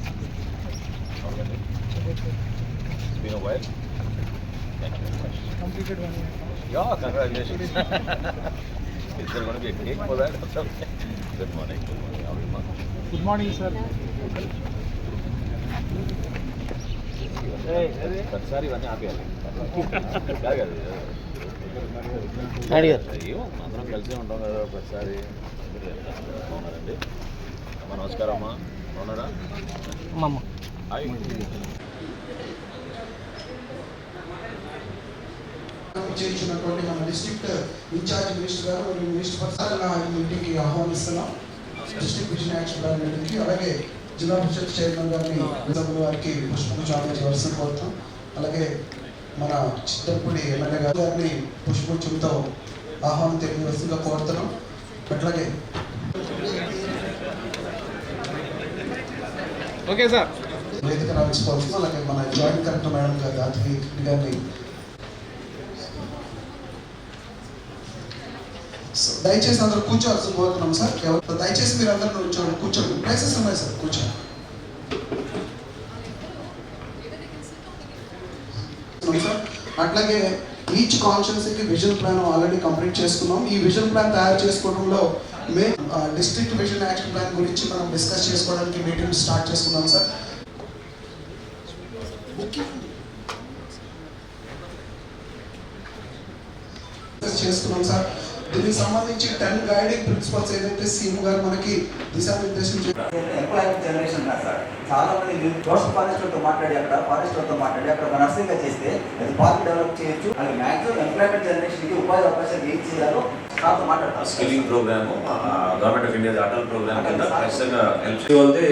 It's been a while. Thank you very much. completed one year. Yeah, congratulations. Is there going to be a cake for that or something? Good morning. Good morning. How are you, ma'am? Good morning, sir. ప్రతిసారి ఇవన్నీ ఆపేయాలి. ఏమో అందరం కలిసే ఉంటాం కదా ప్రతిసారి నమస్కారం అమ్మా చేయించినటువంటి మన డిస్ట్రిక్ట్ ఇన్ఛార్జ్ మినిస్టర్ గారు మరియు మినిస్టర్ పర్సన్ నా మీటింగ్కి ఆహ్వానిస్తున్నాం. డిస్ట్రిక్ట్ విజన్ యాక్షన్ ప్లాన్ మీటింగ్కి అలాగే జిల్లా పరిషత్ చైర్మన్ గారిని సభ్యుల వారికి పుష్పగుచ్చాలను చేయవలసిన కోరుతాం అలాగే మన చిత్తపూడి ఎమ్మెల్యే గారు గారిని పుష్పగుచ్చంతో ఆహ్వానం తెలియవలసిందిగా కోరుతున్నాం. అట్లాగే ఓకే సార్. వేదిక రావించుకోవాల్సింది అలాగే మన జాయింట్ కలెక్టర్ మేడం గారు గాయత్రి గారిని. దయచేసి అందరూ కూర్చోవాల్సి కోరుతున్నాం సార్. ఎవరు దయచేసి మీరు అందరూ కూర్చోండి కూర్చోండి. ప్లేసెస్ ఉన్నాయి సార్. కూర్చోండి. సార్. అట్లాగే ఈచ్ కాన్షియన్సీకి విజన్ ప్లాన్ ఆల్రెడీ కంప్లీట్ చేసుకున్నాం. ఈ విజన్ ప్లాన్ తయారు చేసుకోవడంలో may district vision action plan గురించి మనం డిస్కస్ చేసుకోవడానికి మీటింగ్ స్టార్ట్ చేసుకున్నాం సార్. చేసుకున్నాం సార్. దీనికి సంబంధించి టెన్ గైడింగ్ ప్రిన్సిపల్స్ ఏదైతే సీఎం గారు మనకి దిశానిర్దేశం ఎంప్లాయ్మెంట్ జనరేషన్ కాదు సార్. చాలా మంది ఫారెస్ట్ ఫారెస్టర్తో మాట్లాడి అక్కడ ఫారెస్టర్తో మాట్లాడి అక్కడ ఒక నర్సింగ్గా చేస్తే అది పార్క్ డెవలప్ చేయొచ్చు. అది మ్యాక్సిమం ఎంప్లాయ్మెంట్ జనరేషన్కి ఉపాధి అవకాశాలు ఏం చేయాలో skilling programme government of India Atal programme కింద ఖచ్చితంగా హెల్ప్ చేయాలి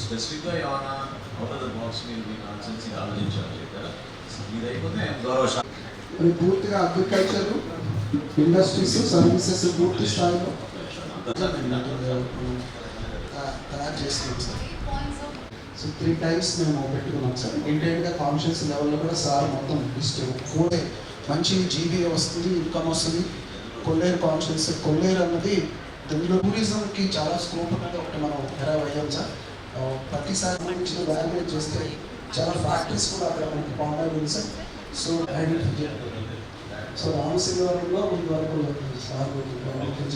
స్పెసిఫిక్గా ఏమైనా అవుట్ ఆఫ్ ద బాక్స్ మీరు మీ కాన్సెన్సీ ఇది అయిపోతే గౌరవ పూర్తిగా అగ్రికల్చర్ ఇండస్ట్రీస్ సర్వీసెస్ పూర్తి స్థాయిలో తయారు చేస్తున్నాం సార్ సో త్రీ టైమ్స్ మేము పెట్టుకున్నాం సార్. ఇంటెంట్గా కాన్షియన్స్ లెవెల్లో కూడా సార్ మొత్తం లిస్ట్ ఫోర్ మంచి జీబీఏ వస్తుంది ఇన్కమ్ వస్తుంది. కొల్లేరు కాన్షియన్స్ కొల్లేరు అన్నది తెలుగులో టూరిజంకి చాలా స్కోప్ అనేది ఒకటి మనం ఎరావ్ అయ్యాం సార్. ప్రతిసారి నుంచి వాల్యుయేట్ చేస్తే చాలా ఫ్యాక్టరీస్ కూడా అక్కడ మనకి ఫామ్ అయ్యింది సార్. సో ఐడెంటిఫై సో రామసింగవరంలో ముందు వరకు సార్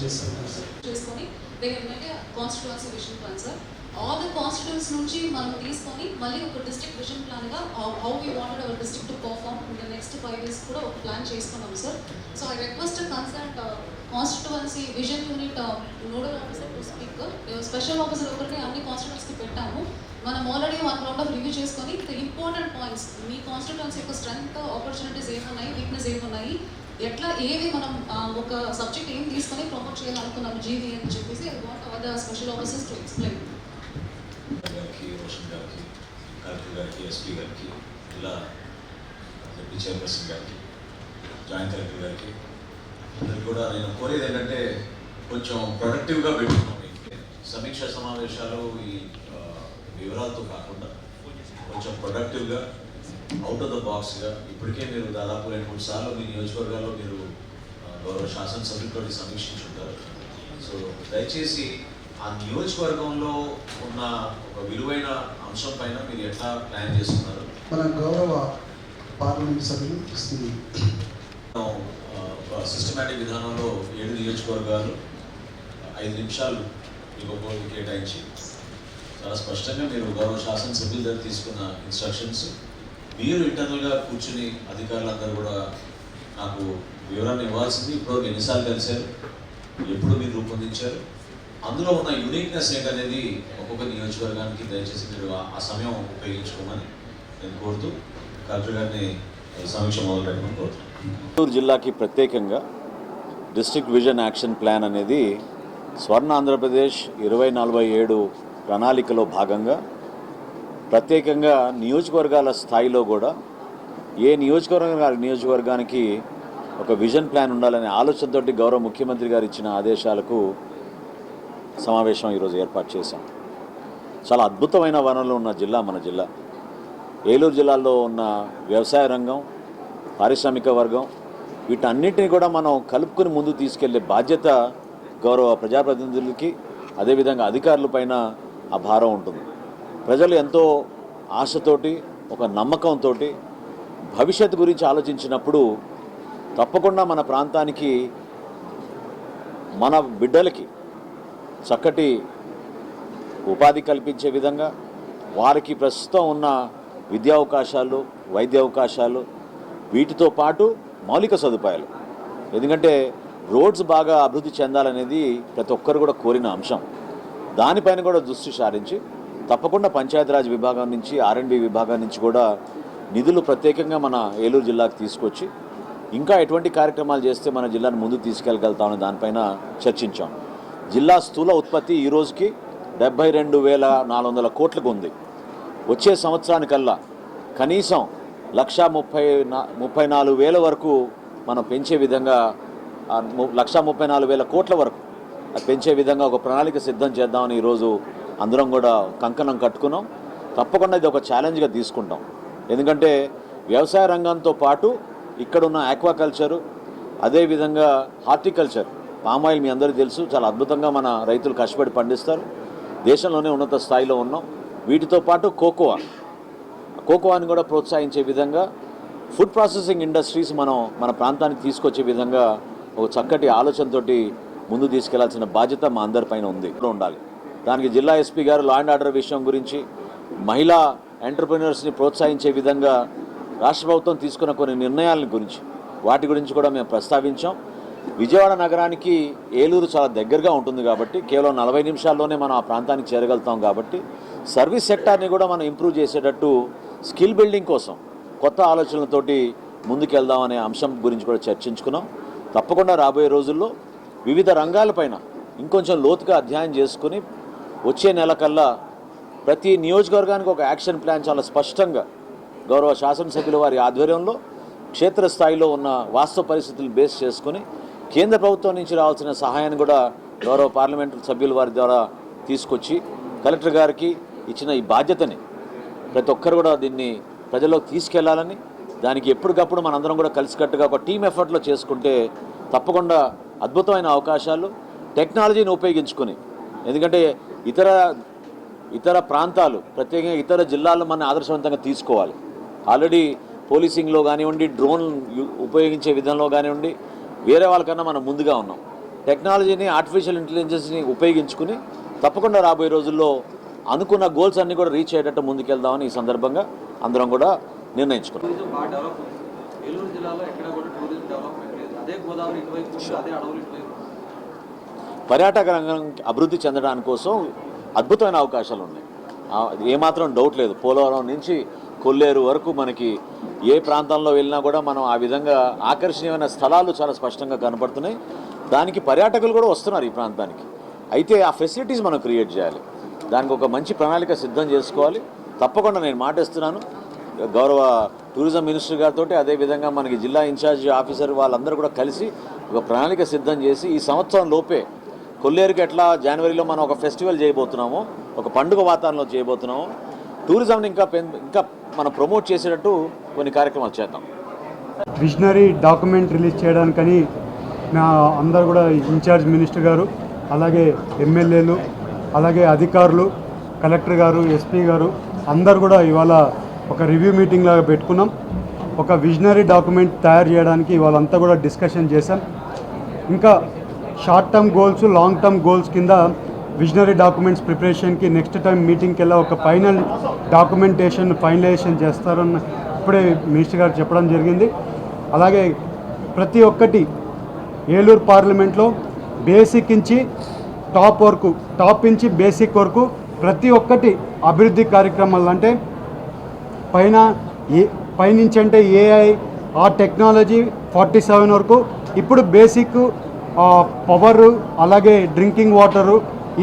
చేస్తున్నారు సార్ చేసుకొని they plan, నుంచి మనం తీసుకొని మళ్ళీ ఒక district vision ప్లాన్గా how we wanted our district to perform in the next five years కూడా ఒక ప్లాన్ చేసుకున్నాం sir so I request consult constituency vision unit nodal officer to speak special officer ఒకరిని అన్ని కాన్స్టిట్యువెన్సీకి పెట్టాము. మనం already one round of review చేసుకొని important points మీ కాన్స్టిట్యువెన్సీ యొక్క స్ట్రెంగ్త్ ఆపర్చునిటీస్ ఏమున్నాయి వీక్నెస్ ఏమున్నాయి ఎట్లా ఏవి మనం ఒక సబ్జెక్ట్ ఏం తీసుకొని ప్రమోట్ చేయాలనుకున్నాము జీవీ అని చెప్పేసి I want our the special officers to explain గారికి రోషన్ గారికి కలెక్టర్ గారికి ఎస్పీ గారికి ఇలా డిప్యూటీ చైర్పర్సన్ గారికి జాయింట్ కలెక్టర్ గారికి అందరికి కూడా నేను కోరేది ఏంటంటే కొంచెం ప్రొడక్టివ్గా పెట్టుకున్నాం సమీక్ష సమావేశాలు ఈ వివరాలతో కాకుండా కొంచెం ప్రొడక్టివ్గా అవుట్ ఆఫ్ ద బాక్స్గా ఇప్పటికే మీరు దాదాపు రెండు మూడు సార్లు మీ నియోజకవర్గాల్లో మీరు గౌరవ శాసనసభ్యులతో సమీక్షించుంటారు. సో దయచేసి ఆ నియోజకవర్గంలో ఉన్న ఒక విలువైన అంశం పైన మీరు ఎట్లా ప్లాన్ చేస్తున్నారు మన గౌరవ పార్లమెంట్ సభ్యులు సిస్టమేటిక్ విధానంలో ఏడు నియోజకవర్గాలు ఐదు నిమిషాలు ఒక్కొక్కరికి కేటాయించి చాలా స్పష్టంగా మీరు గౌరవ శాసనసభ్యుల దగ్గర తీసుకున్న ఇన్స్ట్రక్షన్స్ మీరు ఇంటర్నల్గా కూర్చుని అధికారులందరూ కూడా నాకు వివరాన్ని ఇవ్వాల్సింది. ఇప్పుడు ఎన్నిసార్లు కలిశారు? ఎప్పుడు మీరు రూపొందించారు? అందులో ఉన్న యునిక్నెస్ ఏంటనేది ఒక్కొక్క నియోజకవర్గానికి దయచేసి మీరు ఆ- సమయం ఉపయోగించుకోమని నేను కోరుతూ కలెక్టర్ గారిని సమీక్ష మొదలు పెట్టమని కోరుతున్నాను. జిల్లాకి ప్రత్యేకంగా డిస్ట్రిక్ట్ విజన్ యాక్షన్ ప్లాన్ అనేది స్వర్ణ ఆంధ్రప్రదేశ్ ఇరవై నలభై ఏడు ప్రణాళికలో భాగంగా ప్రత్యేకంగా నియోజకవర్గాల స్థాయిలో కూడా ఏ నియోజకవర్గ నియోజకవర్గానికి ఒక విజన్ ప్లాన్ ఉండాలనే ఆలోచనతోటి గౌరవ ముఖ్యమంత్రి గారు ఇచ్చిన ఆదేశాలకు సమావేశం ఈరోజు ఏర్పాటు చేశాం. చాలా అద్భుతమైన వనరులు ఉన్న జిల్లా మన జిల్లా. ఏలూరు జిల్లాలో ఉన్న వ్యవసాయ రంగం పారిశ్రామిక వర్గం వీటన్నిటిని కూడా మనం కలుపుకొని ముందు తీసుకెళ్ళే బాధ్యత గౌరవ ప్రజాప్రతినిధులకి అదేవిధంగా అధికారులపైన ఆ భారం ఉంటుంది. ప్రజలు ఎంతో ఆశతోటి ఒక నమ్మకంతో భవిష్యత్తు గురించి ఆలోచించినప్పుడు తప్పకుండా మన ప్రాంతానికి మన బిడ్డలకి చక్కటి ఉపాధి కల్పించే విధంగా వారికి ప్రస్తుతం ఉన్న విద్యా అవకాశాలు వైద్య అవకాశాలు వీటితో పాటు మౌలిక సదుపాయాలు. ఎందుకంటే రోడ్స్ బాగా అభివృద్ధి చెందాలనేది ప్రతి ఒక్కరు కూడా కోరిన అంశం. దానిపైన కూడా దృష్టి సారించి తప్పకుండా పంచాయతీరాజ్ విభాగం నుంచి ఆర్ఎండ్బి విభాగం నుంచి కూడా నిధులు ప్రత్యేకంగా మన ఏలూరు జిల్లాకు తీసుకొచ్చి ఇంకా ఎటువంటి కార్యక్రమాలు చేస్తే మన జిల్లాను ముందుకు తీసుకెళ్ళగలుగుతామని దానిపైన చర్చించాం. జిల్లా స్థూల ఉత్పత్తి ఈ రోజుకి డెబ్బై రెండు వేల నాలుగు వందల కోట్లకు ఉంది. వచ్చే సంవత్సరానికల్లా కనీసం లక్షా ముప్పై ముప్పై నాలుగు వేల వరకు మనం పెంచే విధంగా లక్షా ముప్పై నాలుగు వేల కోట్ల వరకు అది పెంచే విధంగా ఒక ప్రణాళిక సిద్ధం చేద్దామని ఈరోజు అందరం కూడా కంకణం కట్టుకున్నాం. తప్పకుండా ఇది ఒక ఛాలెంజ్గా తీసుకుంటాం. ఎందుకంటే వ్యవసాయ రంగంతో పాటు ఇక్కడున్న ఆక్వాకల్చరు అదేవిధంగా హార్టికల్చర్ పామాయిల్ మీ అందరికీ తెలుసు చాలా అద్భుతంగా మన రైతులు కష్టపడి పండిస్తారు. దేశంలోనే ఉన్నత స్థాయిలో ఉన్నాం. వీటితో పాటు కోకోవా. కోకోవాని కూడా ప్రోత్సహించే విధంగా ఫుడ్ ప్రాసెసింగ్ ఇండస్ట్రీస్ మనం మన ప్రాంతానికి తీసుకొచ్చే విధంగా ఒక చక్కటి ఆలోచనతోటి ముందు తీసుకెళ్ళాల్సిన బాధ్యత మా అందరిపైన ఉంది. ఉండాలి. దానికి జిల్లా ఎస్పీ గారు లా అండ్ ఆర్డర్ విషయం గురించి మహిళా ఎంటర్ప్రినర్స్ని ప్రోత్సహించే విధంగా రాష్ట్ర ప్రభుత్వం తీసుకున్న కొన్ని నిర్ణయాల గురించి వాటి గురించి కూడా మేము ప్రస్తావించాం. విజయవాడ నగరానికి ఏలూరు చాలా దగ్గరగా ఉంటుంది కాబట్టి కేవలం నలభై నిమిషాల్లోనే మనం ఆ ప్రాంతానికి చేరగలుగుతాం కాబట్టి సర్వీస్ సెక్టార్ని కూడా మనం ఇంప్రూవ్ చేసేటట్టు స్కిల్ బిల్డింగ్ కోసం కొత్త ఆలోచనలతోటి ముందుకెళ్దాం అనే అంశం గురించి కూడా చర్చించుకున్నాం. తప్పకుండా రాబోయే రోజుల్లో వివిధ రంగాలపైన ఇంకొంచెం లోతుగా అధ్యయనం చేసుకుని వచ్చే నెల కల్లా ప్రతి నియోజకవర్గానికి ఒక యాక్షన్ ప్లాన్ చాలా స్పష్టంగా గౌరవ శాసనసభ్యుల వారి ఆధ్వర్యంలో క్షేత్రస్థాయిలో ఉన్న వాస్తవ పరిస్థితులు బేస్ చేసుకుని కేంద్ర ప్రభుత్వం నుంచి రావాల్సిన సహాయాన్ని కూడా గౌరవ పార్లమెంటు సభ్యుల వారి ద్వారా తీసుకొచ్చి కలెక్టర్ గారికి ఇచ్చిన ఈ బాధ్యతని ప్రతి ఒక్కరు కూడా దీన్ని ప్రజల్లోకి తీసుకెళ్ళాలని దానికి ఎప్పటికప్పుడు మనందరం కూడా కలిసికట్టుగా ఒక టీం ఎఫర్ట్లో చేసుకుంటే తప్పకుండా అద్భుతమైన అవకాశాలు టెక్నాలజీని ఉపయోగించుకొని ఎందుకంటే ఇతర ఇతర ప్రాంతాలు ప్రత్యేకంగా ఇతర జిల్లాలను మన ఆదర్శవంతంగా తీసుకోవాలి. ఆల్రెడీ పోలీసింగ్లో కానివ్వండి డ్రోన్ ఉపయోగించే విధంలో కానివ్వండి వేరే వాళ్ళకన్నా మనం ముందుగా ఉన్నాం. టెక్నాలజీని ఆర్టిఫిషియల్ ఇంటెలిజెన్స్ని ఉపయోగించుకుని తప్పకుండా రాబోయే రోజుల్లో అనుకున్న గోల్స్ అన్నీ కూడా రీచ్ అయ్యేటట్టు ముందుకెళ్దామని ఈ సందర్భంగా అందరం కూడా నిర్ణయించుకున్నాం. పర్యాటక రంగం అభివృద్ధి చెందడానికి కోసం అద్భుతమైన అవకాశాలు ఉన్నాయి. ఏమాత్రం డౌట్ లేదు. పోలవరం నుంచి కొల్లేరు వరకు మనకి ఏ ప్రాంతంలో వెళ్ళినా కూడా మనం ఆ విధంగా ఆకర్షణీయమైన స్థలాలు చాలా స్పష్టంగా కనపడుతున్నాయి. దానికి పర్యాటకులు కూడా వస్తున్నారు ఈ ప్రాంతానికి. అయితే ఆ ఫెసిలిటీస్ మనం క్రియేట్ చేయాలి. దానికి ఒక మంచి ప్రణాళిక సిద్ధం చేసుకోవాలి. తప్పకుండా నేను మాటిస్తున్నాను. గౌరవ టూరిజం మినిస్టర్ గారితో అదేవిధంగా మనకి జిల్లా ఇన్ఛార్జ్ ఆఫీసర్ వాళ్ళందరూ కూడా కలిసి ఒక ప్రణాళిక సిద్ధం చేసి ఈ సంవత్సరం లోపే కొల్లేరుకి ఎట్లా జనవరిలో మనం ఒక ఫెస్టివల్ చేయబోతున్నామో ఒక పండుగ వాతావరణంలో చేయబోతున్నాము టూరిజంని ఇంకా ఇంకా మనం ప్రమోట్ చేసేటట్టు కొన్ని కార్యక్రమాలు చేద్దాం. విజనరీ డాక్యుమెంట్ రిలీజ్ చేయడానికని మా అందరు కూడా ఇన్ఛార్జ్ మినిస్టర్ గారు అలాగే ఎమ్మెల్యేలు అలాగే అధికారులు కలెక్టర్ గారు ఎస్పీ గారు అందరు కూడా ఇవాళ ఒక రివ్యూ మీటింగ్ లాగా పెట్టుకున్నాం. ఒక విజనరీ డాక్యుమెంట్ తయారు చేయడానికి వాళ్ళంతా కూడా డిస్కషన్ చేశాం. ఇంకా short term goals long term goals కింద విజనరీ డాక్యుమెంట్స్ ప్రిపరేషన్కి నెక్స్ట్ టైం మీటింగ్కి వెళ్ళి ఒక ఫైనల్ డాక్యుమెంటేషన్ ఫైనలైజేషన్ చేస్తారన్న ఇప్పుడే మినిస్టర్ గారు చెప్పడం జరిగింది. అలాగే ప్రతి ఒక్కటి ఏలూరు పార్లమెంట్లో బేసిక్ నుంచి టాప్ వరకు టాప్ నుంచి బేసిక్ వరకు ప్రతి ఒక్కటి అభివృద్ధి కార్యక్రమాలు అంటే పైన ఏ పైనుంచి అంటే ఏఐ ఆ టెక్నాలజీ ఫార్టీ సెవెన్ వరకు ఇప్పుడు బేసిక్ పవరు అలాగే డ్రింకింగ్ వాటరు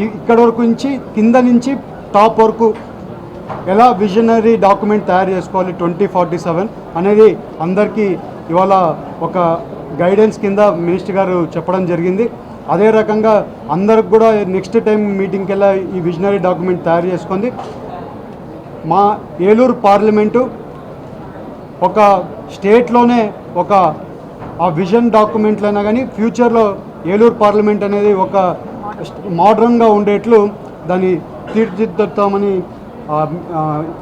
ఇక్కడ వరకు నుంచి కింద నుంచి టాప్ వరకు ఎలా విజనరీ డాక్యుమెంట్ తయారు చేసుకోవాలి ట్వంటీ ఫార్టీ సెవెన్ అనేది అందరికీ ఇవాళ ఒక గైడెన్స్ కింద మినిస్టర్ గారు చెప్పడం జరిగింది. అదే రకంగా అందరికి కూడా నెక్స్ట్ టైం మీటింగ్కి వెళ్ళా ఈ విజనరీ డాక్యుమెంట్ తయారు చేసుకుంది. మా ఏలూరు పార్లమెంటు ఒక స్టేట్లోనే ఒక ఆ విజన్ డాక్యుమెంట్లైనా కానీ ఫ్యూచర్లో ఏలూరు పార్లమెంట్ అనేది ఒక మోడర్న్గా ఉండేట్లు దాన్ని తీర్చిదిద్దుతామని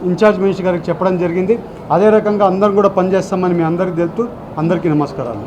ఇన్ఛార్జ్ మినిస్టర్ గారికి చెప్పడం జరిగింది. అదే రకంగా అందరం కూడా పనిచేస్తామని మీ అందరికీ తెలుపుతూ అందరికీ నమస్కారాలు.